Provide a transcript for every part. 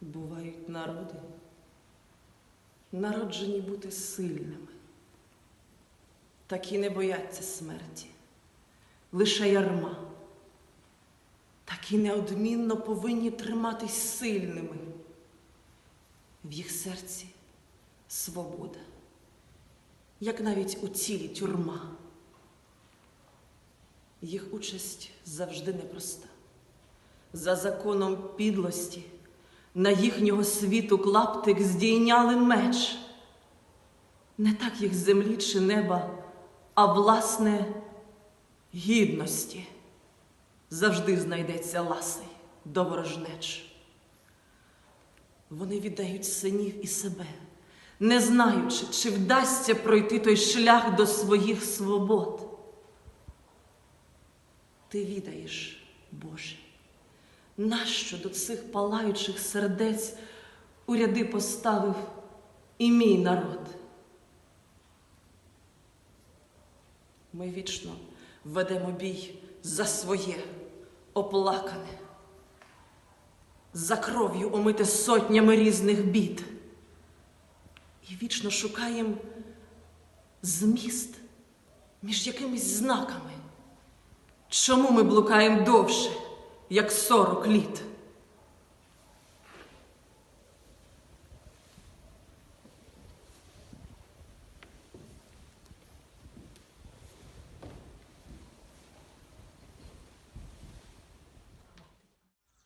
Бувають народи, народжені бути сильними, такі не бояться смерті, лише ярма, такі неодмінно повинні триматись сильними. В їх серці свобода, як навіть у тілі тюрма. Їх участь завжди непроста. За законом підлості на їхнього світу клаптик здійняли меч. Не так їх землі чи неба, а власне гідності завжди знайдеться ласий до ворожнеч. Вони віддають синів і себе, не знаючи, чи вдасться пройти той шлях до своїх свобод. Ти відаєш, Боже, нащо до цих палаючих сердець у ряди поставив і мій народ? Ми вічно ведемо бій за своє оплакане, за кров'ю омите сотнями різних бід. І вічно шукаємо зміст між якимись знаками. Чому ми блукаємо довше, як сорок літ?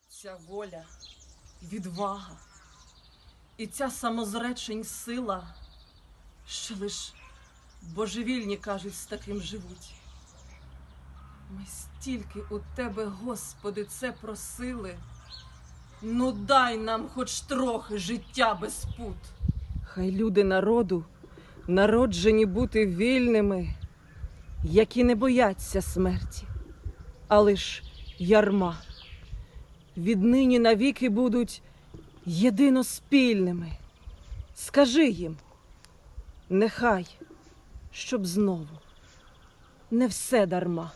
Ця воля, відвага і ця самозречень сила, що лиш божевільні кажуть, з таким живуть. Ми стільки у тебе, Господи, це просили. Ну дай нам хоч трохи життя без пут. Хай люди народу, народжені бути вільними, які не бояться смерті, а лиш ярма. Віднині навіки будуть єдиноспільними. Скажи їм, нехай, щоб знову не все дарма.